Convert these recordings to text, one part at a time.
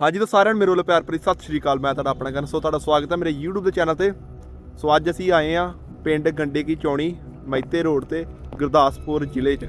ਹਾਂਜੀ ਤਾਂ ਸਾਰਿਆਂ ਨੂੰ ਮੇਰੇ ਵੱਲੋਂ ਪਿਆਰ ਭਰੀ ਸਤਿ ਸ਼੍ਰੀ ਅਕਾਲ, ਮੈਂ ਤੁਹਾਡਾ ਆਪਣਾ ਗਨ ਸੋ ਤੁਹਾਡਾ ਸਵਾਗਤ ਹੈ ਮੇਰੇ YouTube ਦੇ ਚੈਨਲ ਤੇ। ਸੋ ਅੱਜ ਅਸੀਂ ਆਏ ਆ ਪਿੰਡ ਗੰਡੇ ਕੀ ਚੌਣੀ, ਮੈਤੇ ਰੋਡ ਤੇ, ਗੁਰਦਾਸਪੁਰ ਜ਼ਿਲ੍ਹੇ 'ਚ।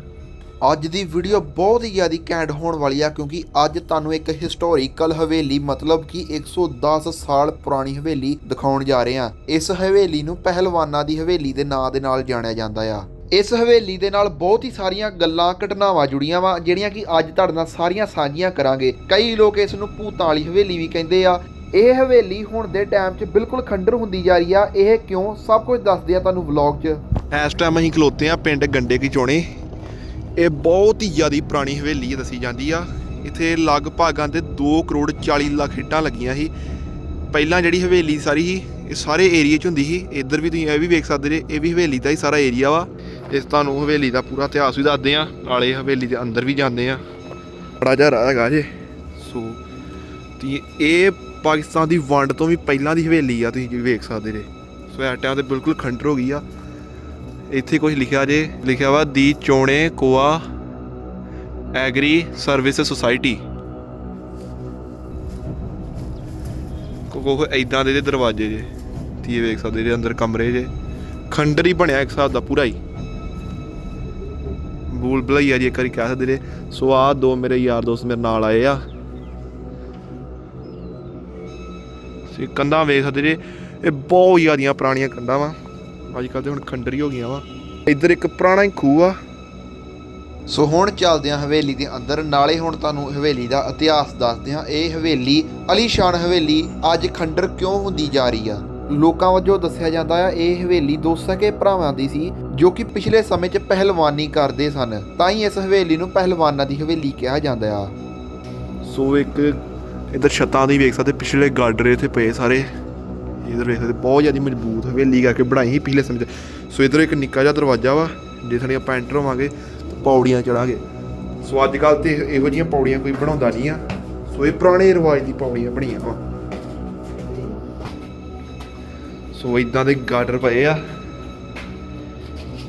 ਅੱਜ ਦੀ ਵੀਡੀਓ ਬਹੁਤ ਹੀ ਜ਼ਿਆਦਾ ਕੈਂਡ ਹੋਣ ਵਾਲੀ ਆ, ਕਿਉਂਕਿ ਅੱਜ ਤੁਹਾਨੂੰ ਇੱਕ ਹਿਸਟੋਰੀਕਲ ਹਵੇਲੀ, ਮਤਲਬ ਕਿ 110 ਸਾਲ ਪੁਰਾਣੀ ਹਵੇਲੀ ਦਿਖਾਉਣ ਜਾ ਰਹੇ ਹਾਂ। ਇਸ ਹਵੇਲੀ ਨੂੰ ਪਹਿਲਵਾਨਾਂ ਦੀ ਹਵੇਲੀ ਦੇ ਨਾਂ ਦੇ ਨਾਲ ਜਾਣਿਆ ਜਾਂਦਾ ਆ। ਇਸ ਹਵੇਲੀ ਦੇ ਨਾਲ ਬਹੁਤ ਹੀ ਸਾਰੀਆਂ ਗੱਲਾਂ, ਘਟਨਾਵਾਂ ਜੁੜੀਆਂ ਵਾ, ਜਿਹੜੀਆਂ ਕਿ ਅੱਜ ਤੁਹਾਡੇ ਨਾਲ ਸਾਰੀਆਂ ਸਾਂਝੀਆਂ ਕਰਾਂਗੇ। ਕਈ ਲੋਕ ਇਸ ਨੂੰ ਭੂਤਾਂ ਵਾਲੀ ਹਵੇਲੀ ਵੀ ਕਹਿੰਦੇ ਆ। ਇਹ ਹਵੇਲੀ ਹੁਣ ਦੇ ਟਾਈਮ 'ਚ ਬਿਲਕੁਲ ਖੰਡਰ ਹੁੰਦੀ ਜਾ ਰਹੀ ਆ। ਇਹ ਕਿਉਂ? ਸਭ ਕੁਝ ਦੱਸਦੇ ਆ ਤੁਹਾਨੂੰ ਵਲੌਗ 'ਚ। ਇਸ ਟਾਈਮ ਅਸੀਂ ਖਲੋਤੇ ਆ ਪਿੰਡ ਗੰਡੇ ਕੀ ਚੌਣੀ। ਇਹ ਬਹੁਤ ਹੀ ਜ਼ਿਆਦੀ ਪੁਰਾਣੀ ਹਵੇਲੀ ਹੈ ਦੱਸੀ ਜਾਂਦੀ ਆ। ਇੱਥੇ ਲਗਭਗਾਂ ਦੇ 2 ਕਰੋੜ 40 ਲੱਖ ਇੱਟਾਂ ਲੱਗੀਆਂ ਸੀ। ਪਹਿਲਾਂ ਜਿਹੜੀ ਹਵੇਲੀ ਸਾਰੀ ਸੀ, ਇਹ ਸਾਰੇ ਏਰੀਆ 'ਚ ਹੁੰਦੀ ਸੀ। ਇੱਧਰ ਵੀ ਤੁਸੀਂ ਇਹ ਵੀ ਵੇਖ ਸਕਦੇ ਜੇ, ਇਹ ਵੀ ਹਵੇਲੀ ਦਾ ਹੀ ਸਾਰਾ ਏਰੀਆ ਵਾ। ਇਸ ਤੁਹਾਨੂੰ ਹਵੇਲੀ ਦਾ ਪੂਰਾ ਇਤਿਹਾਸ ਵੀ ਦੱਸਦੇ ਆ ਨਾਲੇ ਹਵੇਲੀ ਦੇ ਅੰਦਰ ਵੀ ਜਾਂਦੇ ਆ ਬੜਾ ਜਿਹਾ ਹੈਗਾ ਜੇ। ਸੋ ਤੇ ਇਹ ਪਾਕਿਸਤਾਨ ਦੀ ਵੰਡ ਤੋਂ ਵੀ ਪਹਿਲਾਂ ਦੀ ਹਵੇਲੀ ਆ ਤੁਸੀਂ ਵੇਖ ਸਕਦੇ ਜੇ। ਸੋ ਇਹ ਟਾਈਮ ਤੇ ਬਿਲਕੁਲ ਖੰਡਰ ਹੋ ਗਈ ਆ। ਇੱਥੇ ਕੁਝ ਲਿਖਿਆ ਜੇ ਲਿਖਿਆ ਵਾ ਦੀ ਚੋਣੇ ਕੋਆ ਐਗਰੀ ਸਰਵਿਸ ਸੁਸਾਇਟੀ। ਕੋ ਇਦਾਂ ਦੇ ਇਹਦੇ ਦਰਵਾਜ਼ੇ ਜੇ। ਤੀ ਵੇਖ ਸਕਦੇ ਜੇ ਅੰਦਰ ਕਮਰੇ ਜੇ। ਖੰਡਰ ਹੀ ਬਣਿਆ ਇੱਕ ਹਿਸਾਬ ਦਾ ਪੂਰਾ ਹੀ। ਬੂਲ ਬਲਈਆ ਜੀ, ਇੱਕ ਵਾਰੀ ਕਹਿ ਸਕਦੇ ਜੇ। ਸੋ ਆ ਦੋ ਮੇਰੇ ਯਾਰ ਦੋਸਤ ਮੇਰੇ ਨਾਲ ਆਏ ਆ। ਸੀ ਕੰਧਾਂ ਵੇਖ ਸਕਦੇ ਜੇ, ਇਹ ਬਹੁਤ ਜ਼ਿਆਦੀਆਂ ਪੁਰਾਣੀਆਂ ਕੰਧਾਂ ਵਾ। ਅੱਜ ਕੱਲ੍ਹ ਤੇ ਹੁਣ ਖੰਡਰ ਹੀ ਹੋ ਗਈਆਂ ਵਾ। ਇੱਧਰ ਇੱਕ ਪੁਰਾਣਾ ਹੀ ਖੂਹ ਆ। ਸੋ ਹੁਣ ਚੱਲਦੇ ਹਾਂ ਹਵੇਲੀ ਦੇ ਅੰਦਰ। ਨਾਲੇ ਹੁਣ ਤੁਹਾਨੂੰ ਹਵੇਲੀ ਦਾ ਇਤਿਹਾਸ ਦੱਸਦੇ ਹਾਂ। ਇਹ ਹਵੇਲੀ ਅਲੀਸ਼ਾਨ ਹਵੇਲੀ ਅੱਜ ਖੰਡਰ ਕਿਉਂ ਹੁੰਦੀ ਜਾ ਰਹੀ ਆ? ਲੋਕਾਂ ਵਜੋਂ ਦੱਸਿਆ ਜਾਂਦਾ ਆ, ਇਹ ਹਵੇਲੀ ਦੋ ਸਕੇ ਭਰਾਵਾਂ ਦੀ ਸੀ, ਜੋ ਕਿ ਪਿਛਲੇ ਸਮੇਂ 'ਚ ਪਹਿਲਵਾਨੀ ਕਰਦੇ ਸਨ। ਤਾਂ ਹੀ ਇਸ ਹਵੇਲੀ ਨੂੰ ਪਹਿਲਵਾਨਾਂ ਦੀ ਹਵੇਲੀ ਕਿਹਾ ਜਾਂਦਾ ਆ। ਸੋ ਇੱਕ ਇੱਧਰ ਛੱਤਾਂ ਦੀ ਵੇਖ ਸਕਦੇ, ਪਿਛਲੇ ਗਾਡਰ ਇੱਥੇ ਪਏ ਸਾਰੇ। ਇੱਧਰ ਵੇਖ ਸਕਦੇ, ਬਹੁਤ ਜ਼ਿਆਦਾ ਮਜ਼ਬੂਤ ਹਵੇਲੀ ਕਰਕੇ ਬਣਾਈ ਸੀ ਪਿਛਲੇ ਸਮੇਂ 'ਚ। ਸੋ ਇੱਧਰ ਇੱਕ ਨਿੱਕਾ ਜਿਹਾ ਦਰਵਾਜ਼ਾ ਵਾ, ਜਿੱਥੇ ਆਪਾਂ ਐਂਟਰ ਹੋਵਾਂਗੇ ਤਾਂ ਪੌੜੀਆਂ ਚੜਾਂਗੇ। ਸੋ ਅੱਜ ਕੱਲ੍ਹ ਤੇ ਇਹੋ ਜਿਹੀਆਂ ਪੌੜੀਆਂ ਕੋਈ ਬਣਾਉਂਦਾ ਨਹੀਂ ਆ। ਸੋ ਇਹ ਪੁਰਾਣੇ ਰਿਵਾਜ ਦੀ ਪੌੜੀਆਂ ਬਣੀਆਂ ਵਾ। ਸੋ ਇਦਾਂ ਦੇ ਗਾਰਡਰ ਪਏ ਆ।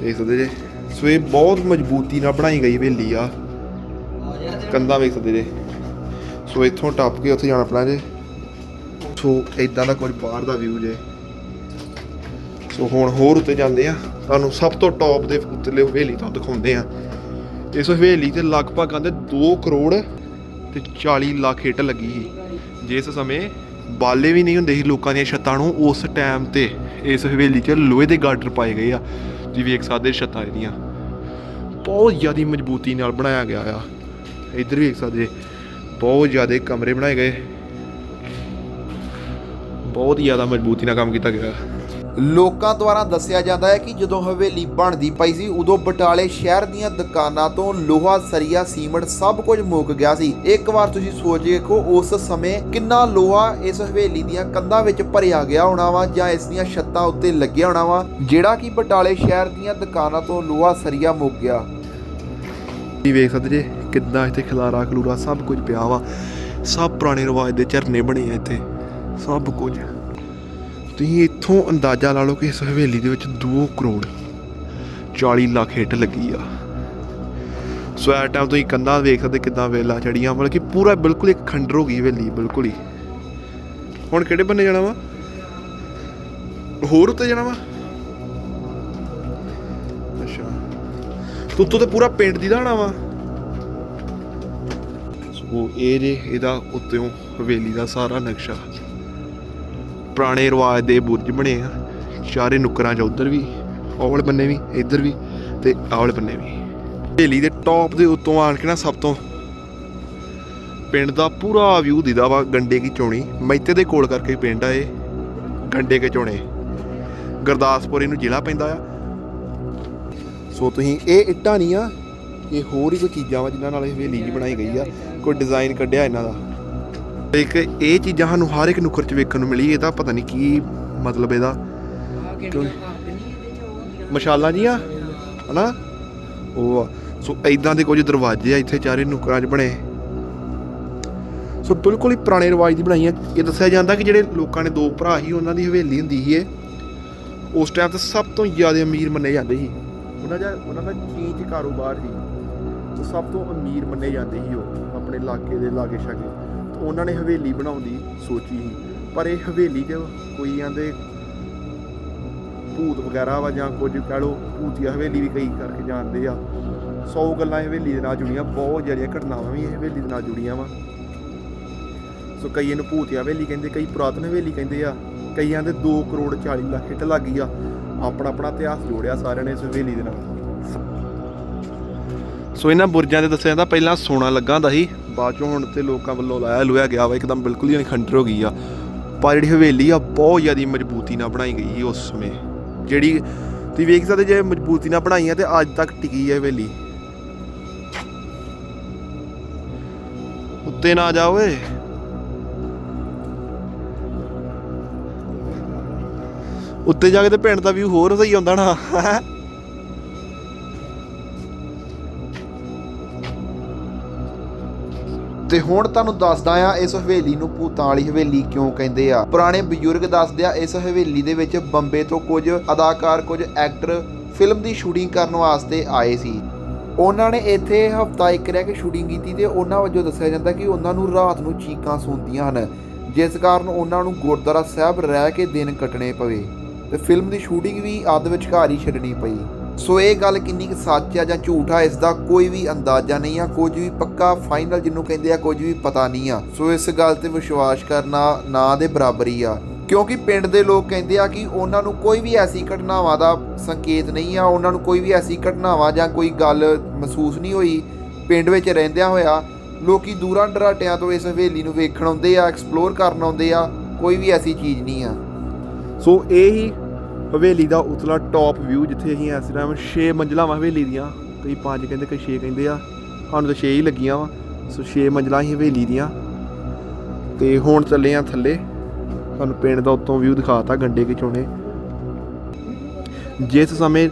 ਦੇਖ ਸਕਦੇ ਜੇ। ਸੋ ਇਹ ਬਹੁਤ ਮਜ਼ਬੂਤੀ ਨਾਲ ਬਣਾਈ ਗਈ ਹਵੇਲੀ ਆ। ਕੰਧਾਂ ਵੇਖ ਸਕਦੇ ਜੇ। ਸੋ ਇੱਥੋਂ ਟੱਪ ਕੇ ਉੱਥੇ ਜਾਣਾ ਪੈਣਾ ਜੇ। ਸੋ ਇਦਾਂ ਦਾ ਕੁਝ ਬਾਹਰ ਦਾ ਵਿਊ ਜੇ। ਸੋ ਹੁਣ ਹੋਰ ਉੱਤੇ ਜਾਂਦੇ ਆ। ਤੁਹਾਨੂੰ ਸਭ ਤੋਂ ਟੌਪ ਦੇ ਉੱਤਲੇ ਹਵੇਲੀ ਤੋਂ ਦਿਖਾਉਂਦੇ ਆ। ਇਸ ਹਵੇਲੀ ਤੇ ਲਗਭਗ ਆਂਦੇ 2 ਕਰੋੜ ਤੇ 40 ਲੱਖ ਹਿੱਟ ਲੱਗੀ ਸੀ। ਜਿਸ ਸਮੇਂ ਬਾਲੇ ਵੀ ਨਹੀਂ ਹੁੰਦੇ ਸੀ ਲੋਕਾਂ ਦੀਆਂ ਛੱਤਾਂ ਨੂੰ ਉਸ ਟਾਈਮ ਤੇ। ਇਸ ਹਵੇਲੀ 'ਚ ਲੋਹੇ ਦੇ ਗਾਰਡਰ ਪਾਏ ਗਏ ਆ, ਤੁਸੀਂ ਵੇਖ ਸਕਦੇ ਛੱਤਾਂ ਇਹਦੀਆਂ। ਬਹੁਤ ਜ਼ਿਆਦਾ ਮਜ਼ਬੂਤੀ ਨਾਲ ਬਣਾਇਆ ਗਿਆ ਆ। ਇੱਧਰ ਵੀ ਵੇਖ ਸਕਦੇ, ਬਹੁਤ ਜ਼ਿਆਦਾ ਕਮਰੇ ਬਣਾਏ ਗਏ। ਬਹੁਤ ਜ਼ਿਆਦਾ ਮਜ਼ਬੂਤੀ ਨਾਲ ਕੰਮ ਕੀਤਾ ਗਿਆ। ਲੋਕਾਂ ਦੁਆਰਾ ਦੱਸਿਆ ਜਾਂਦਾ ਹੈ ਕਿ ਜਦੋਂ ਹਵੇਲੀ ਬਣਦੀ ਪਈ ਸੀ, ਉਦੋਂ ਬਟਾਲੇ ਸ਼ਹਿਰ ਦੀਆਂ ਦੁਕਾਨਾਂ ਤੋਂ ਲੋਹਾ, ਸਰੀਆ, ਸੀਮੈਂਟ ਸਭ ਕੁਝ ਮੁੱਕ ਗਿਆ ਸੀ। ਇੱਕ ਵਾਰ ਤੁਸੀਂ ਸੋਚ ਦੇਖੋ, ਉਸ ਸਮੇਂ ਕਿੰਨਾ ਲੋਹਾ ਇਸ ਹਵੇਲੀ ਦੀਆਂ ਕੰਧਾਂ ਵਿੱਚ ਭਰਿਆ ਗਿਆ ਹੋਣਾ ਵਾ ਜਾਂ ਇਸ ਦੀਆਂ ਛੱਤਾਂ ਉੱਤੇ ਲੱਗਿਆ ਹੋਣਾ ਵਾ, ਜਿਹੜਾ ਕਿ ਬਟਾਲੇ ਸ਼ਹਿਰ ਦੀਆਂ ਦੁਕਾਨਾਂ ਤੋਂ ਲੋਹਾ, ਸਰੀਆ ਮੁੱਕ ਗਿਆ। ਤੁਸੀਂ ਵੇਖ ਸਕਦੇ ਜੇ ਕਿੱਦਾਂ ਇੱਥੇ ਖਿਲਾਰਾ ਖਲੂਰਾ ਸਭ ਕੁਝ ਪਿਆ ਵਾ। ਸਭ ਪੁਰਾਣੇ ਰਿਵਾਜ ਦੇ ਝਰਨੇ ਬਣੇ ਆ ਇੱਥੇ। ਸਭ ਕੁਝ। ਤੁਸੀਂ ਇੱਥੋਂ ਅੰਦਾਜ਼ਾ ਲਾ ਲਓ ਕਿ ਇਸ ਹਵੇਲੀ ਦੇ ਵਿੱਚ 2 ਕਰੋੜ 40 ਲੱਖ ਹਿੱਟ ਲੱਗੀ ਆ। ਸੋ ਐ ਟਾਈਮ ਤੁਸੀਂ ਕੰਧਾਂ ਵੇਖ ਸਕਦੇ ਕਿੱਦਾਂ ਵੇਲਾ ਚੜੀਆਂ ਮਤਲਬ ਕਿ ਪੂਰਾ ਬਿਲਕੁਲ ਇੱਕ ਖੰਡਰ ਹੋ ਗਈ ਹਵੇਲੀ, ਬਿਲਕੁਲ ਹੀ। ਹੁਣ ਕਿਹੜੇ ਬੰਨੇ ਜਾਣਾ ਵਾ? ਹੋਰ ਉੱਤੇ ਜਾਣਾ ਵਾ? ਅੱਛਾ। ਤੂੰ ਤੇ ਪੂਰਾ ਪਿੰਡ ਦੀ ਦਾਣਾ ਵਾ। ਸੋ ਇਹ ਜੇ ਇਹਦਾ ਉੱਤੋਂ ਹਵੇਲੀ ਦਾ ਸਾਰਾ ਨਕਸ਼ਾ। ਪੁਰਾਣੇ ਰਿਵਾਜ ਦੇ ਬੁਰਜ ਬਣੇ ਆ। ਚਾਰੇ ਨੁੱਕਰਾਂ 'ਚ ਉਧਰ ਵੀ ਆਹ ਬੰਨੇ ਵੀ, ਇੱਧਰ ਵੀ ਤੇ ਆਹ ਬੰਨੇ ਵੀ। ਢੇਲੀ ਦੇ ਟੌਪ ਦੇ ਉੱਤੋਂ ਆਣ ਕੇ ਨਾ ਸਭ ਤੋਂ ਪਿੰਡ ਦਾ ਪੂਰਾ ਵਿਊ ਦਿਦਾ ਵਾ ਗੰਡੇ ਕੀ ਚੋਣੀ। ਮੈਤੇ ਦੇ ਕੋਲ ਕਰਕੇ ਪਿੰਡ ਆ ਇਹ ਗੰਡੇ ਕੇ ਚੋਣੇ। ਗੁਰਦਾਸਪੁਰ ਇਹਨੂੰ ਜ਼ਿਲ੍ਹਾ ਪੈਂਦਾ ਆ। ਸੋ ਤੁਸੀਂ ਇਹ ਇੱਟਾਂ ਨਹੀਂ ਆ ਇਹ ਹੋਰ ਹੀ ਕੋਈ ਚੀਜ਼ਾਂ ਵਾ ਜਿਨ੍ਹਾਂ ਨਾਲ ਇਹ ਹਵੇਲੀ ਜੀ ਬਣਾਈ ਗਈ ਆ। ਕੋਈ ਡਿਜ਼ਾਈਨ ਕੱਢਿਆ ਇਹਨਾਂ ਦਾ। ਇੱਕ ਇਹ ਚੀਜ਼ਾਂ ਸਾਨੂੰ ਹਰ ਇੱਕ ਨੁੱਕਰ 'ਚ ਵੇਖਣ ਨੂੰ ਮਿਲੀ ਇਹਦਾ ਪਤਾ ਨਹੀਂ ਕੀ ਮਤਲਬ ਇਹਦਾ। ਕਿਉਂ- ਮਸ਼ਾਲਾਂ ਜੀਆਂ, ਹਨਾ? ਉਹ ਆ। ਸੋ ਐਦਾਂ ਦੇ ਕੁਝ ਦਰਵਾਜ਼ੇ ਆ ਇੱਥੇ ਚਾਰੇ ਨੁੱਕਰਾਂ 'ਚ ਬਣੇ। ਸੋ ਬਿਲਕੁਲ ਹੀ ਪੁਰਾਣੇ ਰਿਵਾਜ ਦੀ ਬਣਾਈਆਂ ਇਹ ਦੱਸਿਆ ਜਾਂਦਾ ਕਿ ਜਿਹੜੇ ਲੋਕਾਂ ਨੇ ਦੋ ਭਰਾ ਸੀ, ਉਹਨਾਂ ਦੀ ਹਵੇਲੀ ਹੁੰਦੀ ਸੀ ਇਹ। ਉਸ ਟਾਈਮ ਤੇ ਸਭ ਤੋਂ ਜ਼ਿਆਦਾ ਅਮੀਰ ਮੰਨੇ ਜਾਂਦੇ ਸੀ। ਉਹਨਾਂ ਦਾ ਉਹਨਾਂ ਦਾ ਚੀਜ਼ ਕਾਰੋਬਾਰ ਸੀ। ਤੇ ਸਭ ਤੋਂ ਅਮੀਰ ਮੰਨੇ ਜਾਂਦੇ ਸੀ ਉਹ, ਆਪਣੇ ਇਲਾਕੇ ਦੇ ਲਾਗੇ ਛਾਗੇ ਉਹਨਾਂ ਨੇ ਹਵੇਲੀ ਬਣਾਉਣ ਦੀ ਸੋਚੀ ਸੀ। ਪਰ ਇਹ ਹਵੇਲੀ 'ਚ ਕੋਈ ਆਂਦੇ ਭੂਤ ਵਗੈਰਾ ਵਾ ਜਾਂ ਕੁਝ ਕਹਿ ਲਓ, ਭੂਤੀਆ ਹਵੇਲੀ ਵੀ ਕਈ ਕਰਕੇ ਜਾਣਦੇ ਆ। ਸੌ ਗੱਲਾਂ ਹਵੇਲੀ ਦੇ ਨਾਲ ਜੁੜੀਆਂ, ਬਹੁਤ ਜਿਹੜੀਆਂ ਘਟਨਾਵਾਂ ਵੀ ਇਹ ਹਵੇਲੀ ਦੇ ਨਾਲ ਜੁੜੀਆਂ ਵਾ। ਸੋ ਕਈ ਇਹਨੂੰ ਭੂਤੀਆ ਹਵੇਲੀ ਕਹਿੰਦੇ, ਕਈ ਪੁਰਾਤਨ ਹਵੇਲੀ ਕਹਿੰਦੇ ਆ। ਕਈਆਂ ਦੇ 2 ਕਰੋੜ 40 ਲੱਖ ਹਿੱਟ ਲੱਗ ਗਈ ਆ। ਆਪਣਾ ਆਪਣਾ ਇਤਿਹਾਸ ਜੋੜਿਆ ਸਾਰਿਆਂ ਨੇ ਇਸ ਹਵੇਲੀ ਦੇ ਨਾਲ। ਸੋ ਇਹਨਾਂ ਬੁਰਜਾਂ ਦੇ ਦੱਸਿਆ ਜਾਂਦਾ ਪਹਿਲਾਂ ਸੋਨਾ ਲੱਗਾ ਹੁੰਦਾ ਸੀ। ਬਾਅਦ ਚੋਂ ਹੁਣ ਤੇ ਲੋਕਾਂ ਵੱਲੋਂ ਲਾਇਆ ਲੁਇਆ ਗਿਆ ਵਾ, ਇੱਕਦਮ ਬਿਲਕੁਲ ਹੀ ਖੰਡਰ ਹੋ ਗਈ ਆ। ਪਰ ਜਿਹੜੀ ਹਵੇਲੀ ਆ, ਬਹੁਤ ਜ਼ਿਆਦਾ ਮਜ਼ਬੂਤੀ ਨਾਲ ਬਣਾਈ ਗਈ ਸੀ ਉਸ ਸਮੇਂ। ਜਿਹੜੀ ਤੁਸੀਂ ਵੇਖ ਸਕਦੇ ਜੇ ਮਜ਼ਬੂਤੀ ਨਾਲ ਬਣਾਈ ਆ ਤੇ ਅੱਜ ਤੱਕ ਟਿਕੀ ਹੈ ਹਵੇਲੀ। ਉੱਤੇ ਨਾ ਜਾ ਓਏ। ਉੱਤੇ ਜਾ ਕੇ ਤੇ ਪਿੰਡ ਦਾ ਵਿਊ ਹੋਰ ਸਹੀ ਆਉਂਦਾ ਨਾ। ਤੇ ਹੁਣ ਤੁਹਾਨੂੰ ਦੱਸਦਾ ਆ ਇਸ ਹਵੇਲੀ ਨੂੰ ਭੂਤਾਂ ਵਾਲੀ ਹਵੇਲੀ ਕਿਉਂ ਕਹਿੰਦੇ ਆ? ਪੁਰਾਣੇ ਬਜ਼ੁਰਗ ਦੱਸਦੇ ਆ, ਇਸ ਹਵੇਲੀ ਦੇ ਵਿੱਚ ਬੰਬੇ ਤੋਂ ਕੁਝ ਅਦਾਕਾਰ, ਕੁਝ ਐਕਟਰ ਫਿਲਮ ਦੀ ਸ਼ੂਟਿੰਗ ਕਰਨ ਵਾਸਤੇ ਆਏ ਸੀ। ਉਹਨਾਂ ਨੇ ਇੱਥੇ ਹਫਤਾ ਇੱਕ ਰਹਿ ਕੇ ਸ਼ੂਟਿੰਗ ਕੀਤੀ ਤੇ ਉਹਨਾਂ ਵਜੋਂ ਦੱਸਿਆ ਜਾਂਦਾ ਕਿ ਉਹਨਾਂ ਨੂੰ ਰਾਤ ਨੂੰ ਚੀਕਾਂ ਸੁਣਦੀਆਂ ਹਨ, ਜਿਸ ਕਾਰਨ ਉਹਨਾਂ ਨੂੰ ਗੁਰਦੁਆਰਾ ਸਾਹਿਬ ਰਹਿ ਕੇ ਦਿਨ ਕੱਟਣੇ ਪਵੇ ਤੇ ਫਿਲਮ ਦੀ ਸ਼ੂਟਿੰਗ ਵੀ ਅੱਧ ਵਿਚਕਾਰ ਹੀ ਛੱਡਣੀ ਪਈ। ਸੋ ਇਹ ਗੱਲ ਕਿੰਨੀ ਕੁ ਸੱਚ ਆ ਜਾਂ ਝੂਠ ਆ, ਇਸ ਦਾ ਕੋਈ ਵੀ ਅੰਦਾਜ਼ਾ ਨਹੀਂ ਆ, ਕੁਝ ਵੀ ਪੱਕਾ ਫਾਈਨਲ ਜਿਹਨੂੰ ਕਹਿੰਦੇ ਆ, ਕੁਝ ਵੀ ਪਤਾ ਨਹੀਂ ਆ। ਸੋ ਇਸ ਗੱਲ ਤੇ ਵਿਸ਼ਵਾਸ ਕਰਨਾ ਨਾ ਦੇ ਬਰਾਬਰ ਹੀ ਆ। ਕਿਉਂਕਿ ਪਿੰਡ ਦੇ ਲੋਕ ਕਹਿੰਦੇ ਆ ਕਿ ਉਹਨਾਂ ਨੂੰ ਕੋਈ ਵੀ ਐਸੀ ਘਟਨਾਵਾਂ ਦਾ ਸੰਕੇਤ ਨਹੀਂ ਆ, ਉਹਨਾਂ ਨੂੰ ਕੋਈ ਵੀ ਐਸੀ ਘਟਨਾਵਾਂ ਜਾਂ ਕੋਈ ਗੱਲ ਮਹਿਸੂਸ ਨਹੀਂ ਹੋਈ, ਪਿੰਡ ਵਿੱਚ ਰਹਿੰਦਿਆਂ ਹੋਇਆ ਲੋਕੀ ਦੂਰਾਂ ਡਰਾਟਿਆਂ ਤੋਂ ਇਸ ਹਵੇਲੀ ਨੂੰ ਵੇਖਣ ਆਉਂਦੇ ਆ ਐਕਸਪਲੋਰ ਕਰਨ ਆਉਂਦੇ ਆ, ਕੋਈ ਵੀ ਐਸੀ ਚੀਜ਼ ਨਹੀਂ ਆ। ਸੋ ਇਹ ਹੀ ਹਵੇਲੀ ਦਾ ਉਤਲਾ ਟੌਪ ਵਿਊ ਜਿੱਥੇ ਅਸੀਂ ਇਸ ਟਾਈਮ 6 ਮੰਜ਼ਲਾਂ ਵਾ ਹਵੇਲੀ ਦੀਆਂ। ਕਈ 5 ਕਹਿੰਦੇ, ਕਈ 6 ਕਹਿੰਦੇ ਆ। ਸਾਨੂੰ ਤਾਂ 6 ਹੀ ਲੱਗੀਆਂ ਵਾ। ਸੋ 6 ਮੰਜ਼ਲਾਂ ਹੀ ਹਵੇਲੀ ਦੀਆਂ। ਤੇ ਹੁਣ ਚੱਲੇ ਆ ਥੱਲੇ। ਤੁਹਾਨੂੰ ਪਿੰਡ ਦਾ ਉੱਤੋਂ ਵਿਊ ਦਿਖਾਤਾ, ਗੰਡੇ ਕੀ ਚੋਣੇ। ਜਿਸ ਸਮੇਂ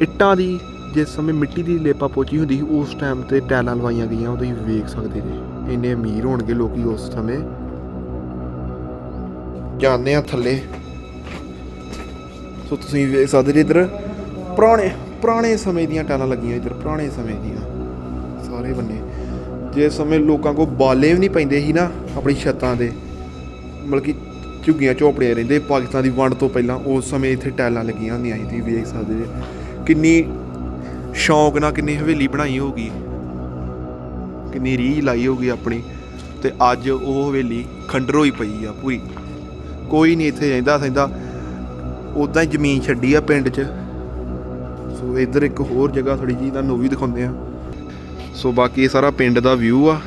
ਇੱਟਾਂ ਦੀ, ਜਿਸ ਸਮੇਂ ਮਿੱਟੀ ਦੀ ਲੇਪਾ ਪੋਚੀ ਹੁੰਦੀ ਸੀ, ਉਸ ਟਾਈਮ ਤੇ ਟੈਲਾਂ ਲਵਾਈਆਂ ਗਈਆਂ। ਉਹ ਤੁਸੀਂ ਵੇਖ ਸਕਦੇ ਜੀ, ਇੰਨੇ ਅਮੀਰ ਹੋਣਗੇ ਲੋਕੀ ਉਸ ਸਮੇਂ। ਜਾਂਦੇ ਆ ਥੱਲੇ। ਸੋ ਤੁਸੀਂ ਵੇਖ ਸਕਦੇ ਜੀ ਇੱਧਰ ਪੁਰਾਣੇ ਪੁਰਾਣੇ ਸਮੇਂ ਦੀਆਂ ਟਾਈਲਾਂ ਲੱਗੀਆਂ ਇੱਧਰ, ਪੁਰਾਣੇ ਸਮੇਂ ਦੀਆਂ। ਸਾਰੇ ਬੰਨੇ। ਜੇ ਸਮੇਂ ਲੋਕਾਂ ਕੋ ਬਾਲੇ ਵੀ ਨਹੀਂ ਪੈਂਦੇ ਸੀ ਨਾ ਆਪਣੀ ਛੱਤਾਂ ਦੇ, ਮਤਲਬ ਕਿ ਝੁੱਗੀਆਂ ਝੋਪੜੀਆਂ ਰਹਿੰਦੇ, ਪਾਕਿਸਤਾਨ ਦੀ ਵੰਡ ਤੋਂ ਪਹਿਲਾਂ ਉਸ ਸਮੇਂ ਇੱਥੇ ਟਾਈਲਾਂ ਲੱਗੀਆਂ ਹੁੰਦੀਆਂ ਸੀ, ਤੁਸੀਂ ਵੇਖ ਸਕਦੇ ਜੇ। ਕਿੰਨੀ ਸ਼ੌਂਕ ਨਾਲ ਕਿੰਨੀ ਹਵੇਲੀ ਬਣਾਈ ਹੋਗੀ ਕਿੰਨੀ ਰੀਹ ਲਾਈ ਹੋਗੀ ਆਪਣੀ। ਤੇ ਅੱਜ ਉਹ ਹਵੇਲੀ ਖੰਡਰ ਹੋਈ ਪਈ ਆ ਪੂਰੀ। ਕੋਈ ਨਹੀਂ ਇੱਥੇ ਰਹਿੰਦਾ ਸੈਂਦਾ ਉਦਾਂ ਹੀ ਜ਼ਮੀਨ ਛੱਡੀ ਆ ਪਿੰਡ 'ਚ। ਸੋ ਇੱਧਰ ਇੱਕ ਹੋਰ ਜਗ੍ਹਾ ਥੋੜੀ ਜੀ ਤੁਹਾਨੂੰ ਉਹ ਵੀ ਦਿਖਾਉਂਦੇ ਆ। ਸੋ ਬਾਕੀ ਇਹ ਸਾਰਾ ਪਿੰਡ ਦਾ ਵਿਊ ਆ।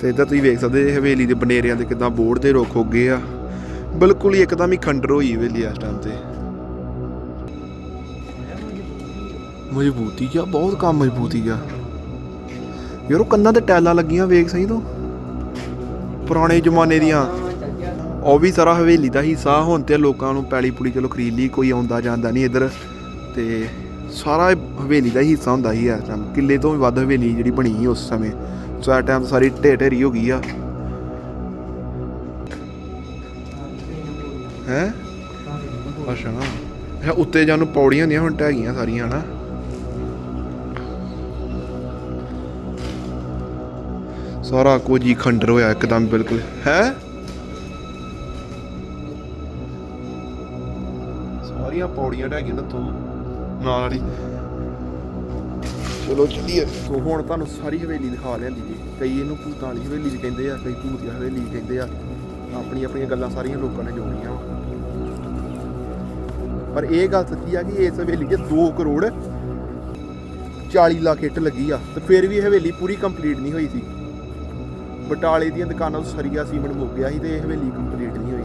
ਤੇ ਇੱਧਰ ਤੁਸੀਂ ਵੇਖ ਸਕਦੇ ਹਵੇਲੀ ਦੇ ਬਨੇਰਿਆਂ ਦੇ ਕਿਦਾਂ ਬੋਰਡ ਦੇ ਰੁੱਖ ਹੋ ਗਏ ਆ। ਬਿਲਕੁਲ ਹੀ ਇੱਕਦਮ ਹੀ ਖੰਡਰ ਹੋਈ ਹਵੇਲੀ ਇਸ ਟਾਈਮ ਤੇ। ਮਜ਼ਬੂਤੀ ਆ, ਬਹੁਤ ਕੰਮ ਮਜ਼ਬੂਤੀ ਆ। ਯਾਰ ਉਹ ਕੰਨਾਂ ਤੇ ਟੈਲਾਂ ਲੱਗੀਆਂ, ਵੇਖ ਸਹੀ ਤੂੰ। ਪੁਰਾਣੇ ਜ਼ਮਾਨੇ ਦੀਆਂ ਉਹ ਵੀ ਸਾਰਾ ਹਵੇਲੀ ਦਾ ਹਿੱਸਾ, ਹੁਣ ਤੇ ਲੋਕਾਂ ਨੂੰ ਪੈਲੀ ਪੁਲੀ ਚਲੋ ਖਰੀਦ ਲਈ, ਕੋਈ ਆਉਂਦਾ ਜਾਂਦਾ ਨਹੀਂ ਇੱਧਰ। ਤੇ ਸਾਰਾ ਹਵੇਲੀ ਦਾ ਹੀ ਹਿੱਸਾ ਹੁੰਦਾ ਸੀ ਇਸ ਟਾਈਮ ਕਿੱਲੇ ਤੋਂ ਵੀ ਵੱਧ ਹਵੇਲੀ ਜਿਹੜੀ ਬਣੀ ਸੀ ਉਸ ਸਮੇਂ। ਸੋ ਇਸ ਟਾਈਮ ਸਾਰੀ ਢੇ ਢੇਰੀ ਹੋ ਗਈ ਆ। ਹੈ? ਅੱਛਾ। ਇਹ ਉੱਤੇ ਜਾਣ ਨੂੰ ਪੌੜੀਆਂ ਹੁੰਦੀਆਂ ਹੁਣ ਢਹਿ ਗਈਆਂ ਸਾਰੀਆਂ, ਹਨਾ? ਸਾਰਾ ਕੁਝ ਹੀ ਖੰਡਰ ਹੋਇਆ ਇੱਕਦਮ, ਬਿਲਕੁਲ। ਹੈ? ਪੌੜੀਆਂ ਢਹਿ ਗਈਆਂ ਨਾ ਤੋਂ ਨਾਲ ਵਾਲੀ। ਚਲੋ ਚੱਲੀਏ। ਸੋ ਹੁਣ ਤੁਹਾਨੂੰ ਸਾਰੀ ਹਵੇਲੀ ਦਿਖਾ ਲਿਆਂਦੀ ਜੀ। ਕਈ ਇਹਨੂੰ ਭੂਤਾਂ ਵਾਲੀ ਹਵੇਲੀ ਵੀ ਕਹਿੰਦੇ ਆ ਕਈ ਭੂਤੀਆ ਹਵੇਲੀ ਵੀ ਕਹਿੰਦੇ ਆ। ਆਪਣੀ ਆਪਣੀਆਂ ਗੱਲਾਂ ਸਾਰੀਆਂ ਲੋਕਾਂ ਨੇ ਜੋੜੀਆਂ ਪਰ ਇਹ ਗੱਲ ਸੱਚੀ ਆ ਕਿ ਇਸ ਹਵੇਲੀ 'ਚ 2 ਕਰੋੜ 40 ਲੱਖ ਇੱਟ ਲੱਗੀ ਆ ਤੇ ਫਿਰ ਵੀ ਇਹ ਹਵੇਲੀ ਪੂਰੀ ਕੰਪਲੀਟ ਨਹੀਂ ਹੋਈ ਸੀ। ਬਟਾਲੇ ਦੀਆਂ ਦੁਕਾਨਾਂ ਤੋਂ ਸਰੀਆ ਸੀਮੈਂਟ ਮੁੱਕ ਗਿਆ ਸੀ ਤੇ ਇਹ ਹਵੇਲੀ ਕੰਪਲੀਟ ਨਹੀਂ ਹੋਈ।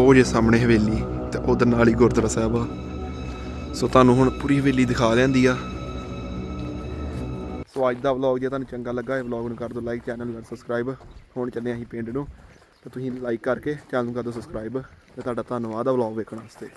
ਉਹ ਜੇ ਸਾਹਮਣੇ ਹਵੇਲੀ। ਤੇ ਉਧਰ ਨਾਲ ਹੀ ਗੁਰਦੁਆਰਾ ਸਾਹਿਬ ਆ। ਸੋ ਤੁਹਾਨੂੰ ਹੁਣ ਪੂਰੀ ਹਵੇਲੀ ਦਿਖਾ ਲੈਂਦੀ ਆ। ਸੋ ਅੱਜ ਦਾ ਵਲੌਗ ਜੇ ਤੁਹਾਨੂੰ ਚੰਗਾ ਲੱਗਾ ਇਹ ਵਲੌਗ ਨੂੰ ਕਰ ਦਿਓ ਲਾਈਕ ਚੈਨਲ ਨੂੰ ਸਬਸਕ੍ਰਾਈਬ ਹੁਣ ਚੱਲੇ ਅਸੀਂ ਪਿੰਡ ਨੂੰ। ਤੇ ਤੁਸੀਂ ਲਾਈਕ ਕਰਕੇ ਚੈਨਲ ਨੂੰ ਕਰ ਦਿਓ ਸਬਸਕ੍ਰਾਈਬ ਤੇ ਤੁਹਾਡਾ ਧੰਨਵਾਦ ਆ ਵਲੌਗ ਵੇਖਣ ਵਾਸਤੇ।